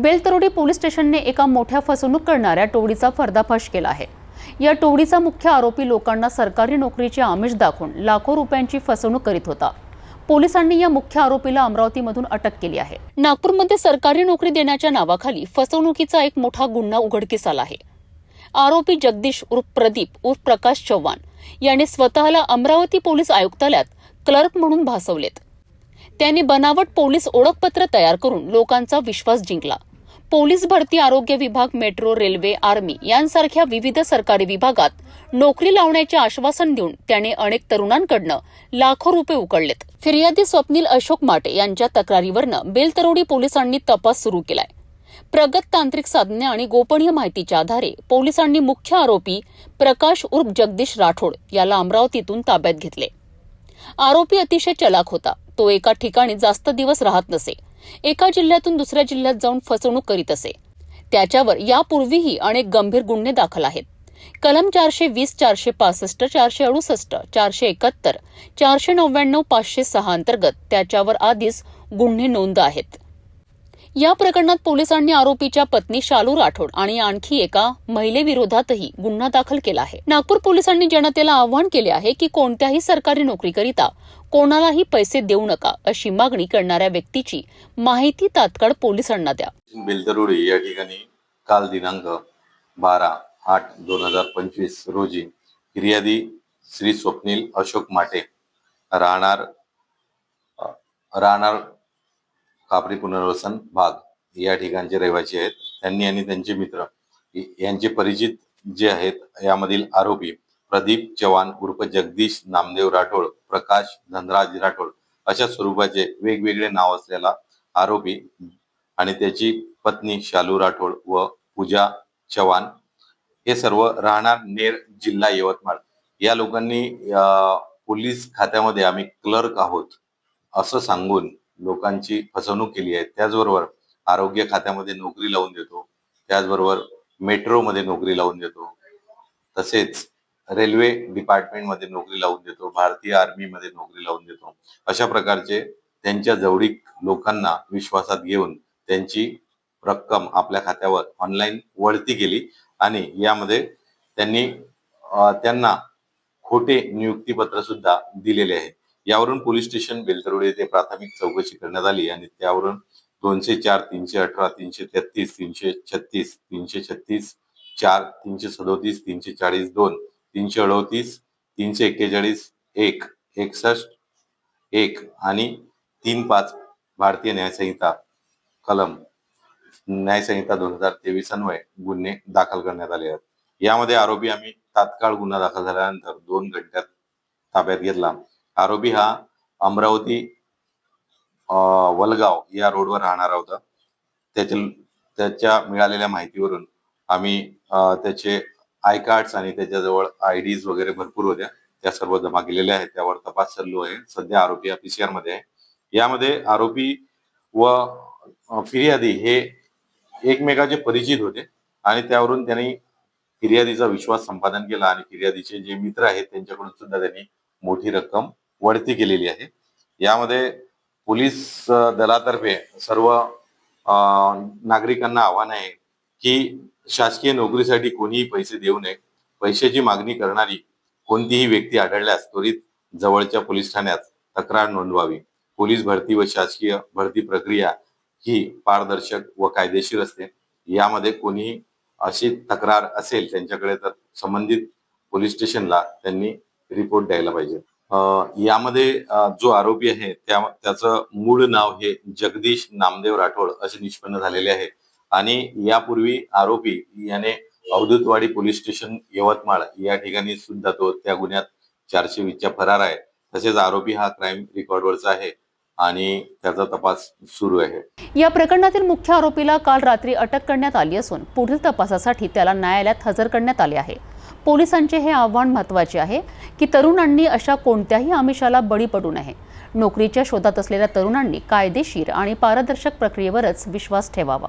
Beltarodi police स्टेशनने एका मोठ्या फसवणूक करणाऱ्या टोळीचा पर्दाफाश केला आहे. या टोळीचा मुख्य आरोपी लोकांना सरकारी नोकरीचे आमिष दाखवून लाखो रुपयांची फसवणूक करीत होता. पोलिसांनी या मुख्य आरोपीला अमरावतीमधून अटक केली आहे. नागपूरमध्ये सरकारी नोकरी देण्याच्या नावाखाली फसवणुकीचा एक मोठा गुन्हा उघडकीस आला आहे. आरोपी जगदीश उर्फ प्रदीप उर्फ प्रकाश चव्हाण याने स्वतःला अमरावती पोलीस आयुक्तालयात क्लर्क म्हणून भासवलेत. त्यांनी बनावट पोलीस ओळखपत्र तयार करून लोकांचा विश्वास जिंकला. पोलीस भरती आरोग्य विभाग मेट्रो रेल्वे आर्मी यांसारख्या विविध सरकारी विभागात नोकरी लावण्याचे आश्वासन देऊन त्याने अनेक तरुणांकडनं लाखो रुपये उकळलेत. फिर्यादी स्वप्नील अशोक माटे यांच्या तक्रारीवरनं बेलतरोडी पोलिसांनी तपास सुरू केलाय. प्रगत तांत्रिक साधने आणि गोपनीय माहितीच्या आधारे पोलिसांनी मुख्य आरोपी प्रकाश उर्फ जगदीश राठोड याला अमरावतीतून ताब्यात घेतले. आरोपी अतिशय चलाक होता. तो एका ठिकाणी जास्त दिवस राहत नसे. एका जिल्ह्यातून दुसऱ्या जिल्ह्यात जाऊन फसवणूक करीत असे. त्याच्यावर यापूर्वीही अनेक गंभीर गुन्हे दाखल आहेत. कलम चारशे वीस चारशे पासष्ट चारशे अडुसष्ट चारशे एकाहत्तर चारशे नव्याण्णव पाचशे सहा अंतर्गत त्याच्यावर आधीच गुन्हे नोंद आहेत. या प्रकरणात पोलिसांनी आरोपीच्या पत्नी शालू राठोड आणि आणखी एका महिलेविरोधातही गुन्हा दाखल केला आहे. नागपूर पोलिसांनी जनतेला आवाहन केले आहे की कोणत्याही सरकारी नोकरीकरिता कोणालाही पैसे देऊ नका अशी मागणी करणाऱ्या व्यक्तीची माहिती तात्काळ पोलिसांना द्या. बेलतरोडी या ठिकाणी काल दिनांक बारा आठ दोन हजार पंचवीस रोजी फिर्यादी श्री स्वप्नील अशोक माटे राहणार राहणार कापरी पुनर्वसन भाग या ठिकाणचे रहिवासी आहेत. त्यांनी आणि त्यांचे मित्र यांचे परिचित जे आहेत यामधील आरोपी प्रदीप चव्हाण उर्फ जगदीश नामदेव राठोड प्रकाश धनराज राठोड अशा स्वरूपाचे वेगवेगळे नाव असलेला आरोपी आणि त्याची पत्नी शालू राठोड व पूजा चव्हाण हे सर्व राहणार नेर जिल्हा यवतमाळ. या लोकांनी पोलीस खात्यामध्ये आम्ही क्लर्क आहोत असं सांगून लोकांची फसवणूक केली आहे. त्याचबरोबर आरोग्य खात्यामध्ये नोकरी लावून देतो. त्याचबरोबर मेट्रोमध्ये नोकरी लावून देतो. तसेच रेल्वे डिपार्टमेंटमध्ये नोकरी लावून देतो. भारतीय आर्मीमध्ये नोकरी लावून देतो. अशा प्रकारचे त्यांच्या जवळीक लोकांना विश्वासात घेऊन त्यांची रक्कम आपल्या खात्यावर ऑनलाईन वळती केली आणि यामध्ये त्यांनी त्यांना खोटे नियुक्तीपत्र सुद्धा दिलेले आहे. यावरून पोलीस स्टेशन बेलतरोड येथे प्राथमिक चौकशी करण्यात आली आणि त्यावरून दोनशे चार तीनशे अठरा तीनशे तेहतीस तीनशे छत्तीस तीनशे छत्तीस चार तीनशे सदोतीस तीनशे चाळीस दोन तीनशे अडोतीस तीनशे एक्केचाळीस एक एकसष्ट एक आणि तीन पाच भारतीय न्यायसंहिता कलम न्यायसंहिता दोन हजार तेवीस अन्वय गुन्हे दाखल करण्यात आले आहेत. यामध्ये आरोपी आम्ही तात्काळ गुन्हा दाखल झाल्यानंतर दोन घंट्यात ताब्यात घेतला. आरोपी हा अमरावती वलगाव या रोडवर राहणारा होता. त्याच्या त्याच्या मिळालेल्या माहितीवरून आम्ही त्याचे आय कार्ड्स आणि त्याच्याजवळ आय डीज वगैरे भरपूर होत्या. त्या सर्व जमा केलेल्या आहेत. त्यावर तपास चालू आहे. सध्या आरोपी पीसीआरमध्ये आहे. यामध्ये आरोपी व फिर्यादी हे एकमेकाचे परिचित होते आणि त्यावरून त्यांनी फिर्यादीचा विश्वास संपादन केला आणि फिर्यादीचे जे मित्र आहेत त्यांच्याकडून सुद्धा त्यांनी मोठी रक्कम वळती केलेली आहे. यामध्ये पोलीस दलातर्फे सर्व नागरिकांना आव्हान आहे की शासकीय नोकरीसाठी कोणीही पैसे देऊ नये. पैशाची मागणी करणारी कोणतीही व्यक्ती आढळल्यास त्वरित जवळच्या पोलीस ठाण्यात तक्रार नोंदवावी. पोलीस भरती व शासकीय भरती प्रक्रिया ही पारदर्शक व कायदेशीर असते. यामध्ये कोणीही अशी तक्रार असेल त्यांच्याकडे तर संबंधित पोलीस स्टेशनला त्यांनी रिपोर्ट द्यायला पाहिजे. यामध्ये जो आरोपी आहे त्या त्याचं मूळ नाव हे जगदीश नामदेव राठोड असे निष्पन्न झालेले आहे. आणि यापूर्वी आरोपी याने अवधूतवाडी पोलीस स्टेशन यवतमाळ या ठिकाणी सुद्धा तो त्या गुन्ह्यात चारशे वीसच्या फरार आहे. तसेच आरोपी हा क्राईम रेकॉर्डवरचा आहे. आणि त्याचा तपास सुरू आहे. या प्रकरणातील मुख्य आरोपीला काल रात्री अटक करण्यात आली असून पुढील तपासासाठी त्याला न्यायालयात हजर करण्यात आले आहे. पोलिसांचे हे आव्हान महत्त्वाचे आहे की तरुणांनी अशा कोणत्याही आमिषाला बळी पडू नये. नोकरीच्या शोधात असलेल्या तरुणांनी कायदेशीर आणि पारदर्शक प्रक्रियेवरच विश्वास ठेवावा.